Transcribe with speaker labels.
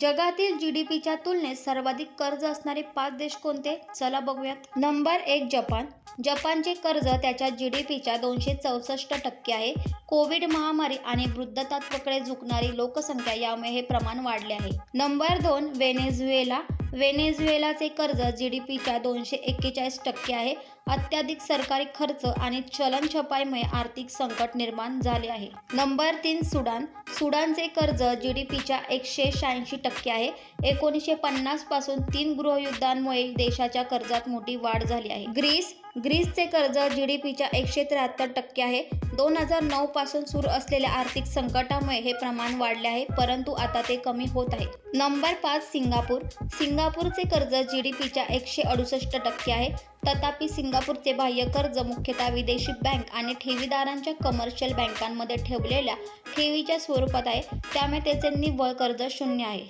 Speaker 1: जगातील G D पीच्या तुलनेत सर्वाधिक कर्ज असणारे पाच देश कोणते? चला बघूयात. नंबर एक जपान. जपानचे कर्ज त्याच्या जी डी पीच्या दोनशे चौसष्ट टक्के आहे. कोविड महामारी आणि वृद्धतात्वाकडे झुकणारी लोकसंख्या यामुळे हे प्रमाण वाढले आहे. नंबर दोन व्हेनेझुएला. व्हेनेझुएलाचे कर्ज जी डी पीच्या दोनशे एक्केचाळीस टक्के आहे. अत्याधिक सरकारी खर्च आणि चलन छपाईमुळे आर्थिक संकट निर्माण झाले आहे. नंबर तीन सुडान. सुडानचे कर्ज जी डी पीच्या एकशे शहाऐंशी टक्के आहे. एकोणीसशे पन्नासपासून तीन गृहयुद्धांमुळे देशाच्या कर्जात मोठी वाढ झाली आहे. ग्रीस ग्रीसचे कर्ज जी डी पीच्या एकशे त्र्याहत्तर टक्के आहे. दोन हजार नऊ पासून सुरू असलेल्या आर्थिक संकटामुळे हे प्रमाण वाढले आहे परंतु आता ते कमी होत आहे. नंबर पाच सिंगापूर. सिंगापूरचे कर्ज जी डी पीच्या एकशे अडुसष्ट टक्के आहे. तथापि सिंगापूरचे बाह्य कर्ज मुख्यतः विदेशी बँक आणि ठेवीदारांच्या कमर्शियल बँकांमध्ये ठेवलेल्या ठेवीच्या स्वरूपात आहे. त्यामुळे त्याचे निव्वळ कर्ज शून्य आहे.